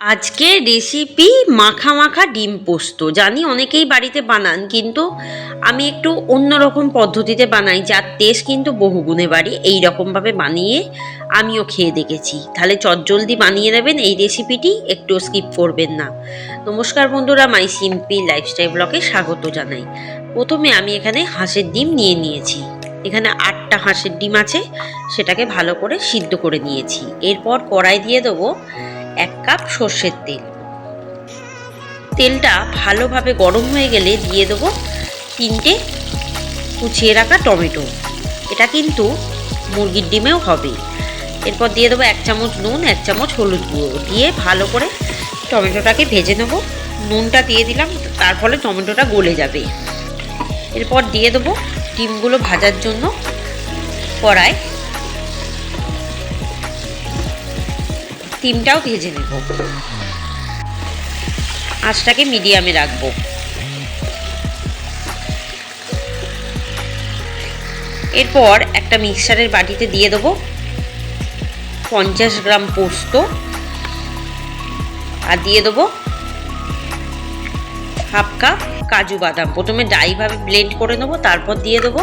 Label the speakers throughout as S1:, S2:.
S1: আজকে রেসিপি মাখা মাখা ডিম পোস্ত। জানি অনেকেই বাড়িতে বানান, কিন্তু আমি একটু অন্যরকম পদ্ধতিতে বানাই, যার টেস্ট কিন্তু বহুগুণে বাড়ি। এই রকমভাবে বানিয়ে আমিও খেয়ে দেখেছি। তাহলে চটজলদি বানিয়ে নেবেন এই রেসিপিটি একটু স্কিপ করবেন না। নমস্কার বন্ধুরা মাই সিম্পি লাইফস্টাইল ব্লগে স্বাগত জানাই। প্রথমে আমি এখানে হাঁসের ডিম নিয়ে নিয়েছি। এখানে আটটা হাঁসের ডিম আছে, সেটাকে ভালো করে সিদ্ধ করে নিয়েছি। এরপর কড়াই দিয়ে দেবো এক কাপ সর্ষের তেল। তেলটা ভালোভাবে গরম হয়ে গেলে দিয়ে দেবো তিনটে কুচিয়ে রাখা টমেটো। এটা কিন্তু মুরগির ডিমেও হবে। এরপর দিয়ে দেবো এক চামচ নুন, এক চামচ হলুদ গুঁড়ো। দিয়ে ভালো করে টমেটোটাকে ভেজে নেব। নুনটা দিয়ে দিলাম, তার ফলে টমেটোটা গলে যাবে। এরপর দিয়ে দেবো ডিমগুলো ভাজার জন্য কড়াই। ডিমটাও ভেজে নেব। আঁচটাকে মিডিয়ামে রাখব। এরপর একটা মিক্সারের বাটিতে দিয়ে দেবো পঞ্চাশ গ্রাম পোস্ত। আর দিয়ে দেবো হাফ কাপ কাজু বাদাম। প্রথমে ডাইভাবে ব্লেন্ড করে নেব, তারপর দিয়ে দেবো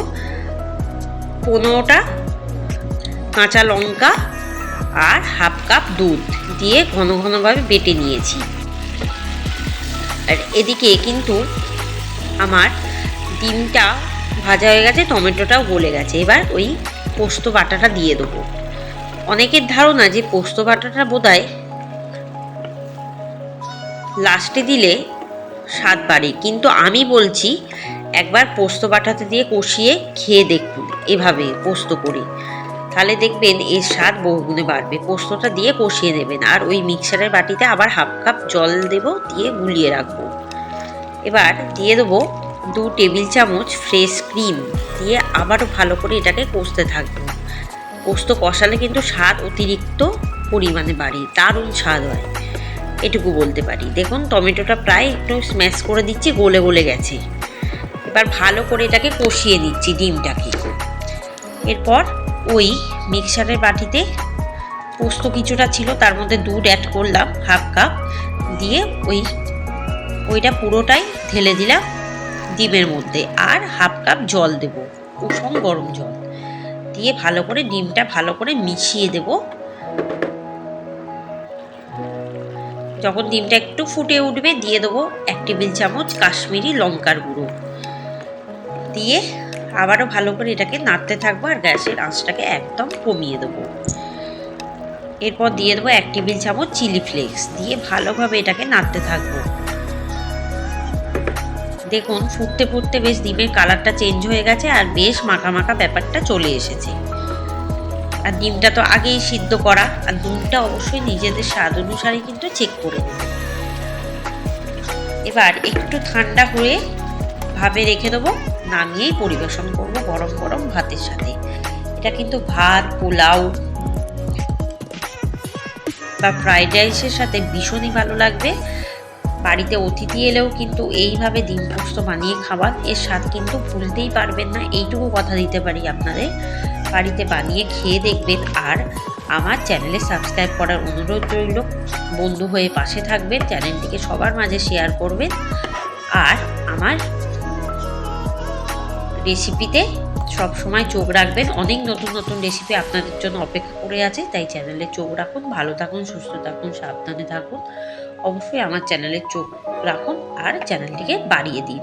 S1: পনেরোটা কাঁচা লঙ্কা আর হাফ কাপ দুধ দিয়ে ঘন ঘনভাবে বেটে নিয়েছি। আর এদিকে কিন্তু আমার ডিমটা ভাজা হয়ে গেছে, টমেটোটাও গলে গেছে। এবার ওই পোস্ত বাটাটা দিয়ে দেবো। অনেকের ধারণা যে পোস্ত বাটাটা বোধহয় লাস্টে দিলে স্বাদ বাড়ে, কিন্তু আমি বলছি একবার পোস্ত বাটাতে দিয়ে কষিয়ে খেয়ে দেখুন, এভাবে পোস্ত করে। তাহলে দেখবেন এর স্বাদ বহুগুণে বাড়বে। পোস্তটা দিয়ে কষিয়ে নেবেন। আর ওই মিক্সারের বাটিতে আবার হাফ কাপ জল দেব, দিয়ে গুলিয়ে রাখব। এবার দিয়ে দেবো দু টেবিল চামচ ফ্রেশ ক্রিম, দিয়ে আবারও ভালো করে এটাকে কষতে থাকব। পোস্ত কষালে কিন্তু স্বাদ অতিরিক্ত পরিমাণে বাড়ে, দারুণ স্বাদ হয়। এটুকু বলতে পারি। দেখুন, টমেটোটা প্রায় একটু স্ম্যাশ করে দিচ্ছি, গলে গলে গেছে। এবার ভালো করে এটাকে কষিয়ে দিচ্ছি ডিমটাকে। এরপর ওই মিক্সারের বাটিতে পোস্ত কিছুটা ছিল, তার মধ্যে দুধ অ্যাড করলাম হাফ কাপ দিয়ে ওই, ওইটা পুরোটাই ঢেলে দিলাম ডিমের মধ্যে আর হাফ কাপ জল দেব, কুসুম গরম জল। দিয়ে ভালো করে ডিমটা ভালো করে মিশিয়ে দেব। যখন ডিমটা একটু ফুটে উঠবে, দিয়ে দেবো এক টেবিল চামচ কাশ্মীরি লঙ্কার গুঁড়ো। দিয়ে আবারও ভালো করে এটাকে নাড়তে থাকব আর গ্যাসের আঁচটাকে একদম কমিয়ে দেবো। এরপর দিয়ে দেবো এক টেবিল চামচ চিলি ফ্লেক্স দিয়ে ভালোভাবে এটাকে নাড়তে থাকব। দেখুন, ফুটতে ফুটতে বেশ ডিমের কালারটা চেঞ্জ হয়ে গেছে আর বেশ মাখা মাখা ব্যাপারটা চলে এসেছে। আর ডিমটা তো আগেই সিদ্ধ করা, আর দুধটা অবশ্যই নিজেদের স্বাদ অনুসারে কিন্তু চেক করে এবার একটু ঠান্ডা হয়ে ভাবে রেখে দেবো। নামিয়েই পরিবেশন করব গরম গরম ভাতের সাথে। এটা কিন্তু ভাত, পোলাও বা ফ্রাইড রাইসের সাথে ভীষণই ভালো লাগবে। বাড়িতে অতিথি এলেও কিন্তু এইভাবে ডিম পোস্ত বানিয়ে খাবার, এর স্বাদ কিন্তু ভুলতেই পারবেন না। এইটুকু কথা দিতে পারি আপনাদের। বাড়িতে বানিয়ে খেয়ে দেখবেন। আর আমার চ্যানেলে সাবস্ক্রাইব করার অনুরোধ রইল। বন্ধু হয়ে পাশে থাকবেন, চ্যানেলটিকে সবার মাঝে শেয়ার করবেন। আর আমার রেসিপিতে সব সময় চোখ রাখবেন। অনেক নতুন নতুন রেসিপি আপনাদের জন্য অপেক্ষা করে আছে, তাই চ্যানেলে চোখ রাখুন, ভালো থাকুন, সুস্থ থাকুন, সাবধানে থাকুন। অবশ্যই আমার চ্যানেলে চোখ রাখুন আর চ্যানেলটিকে বাড়িয়ে দিন।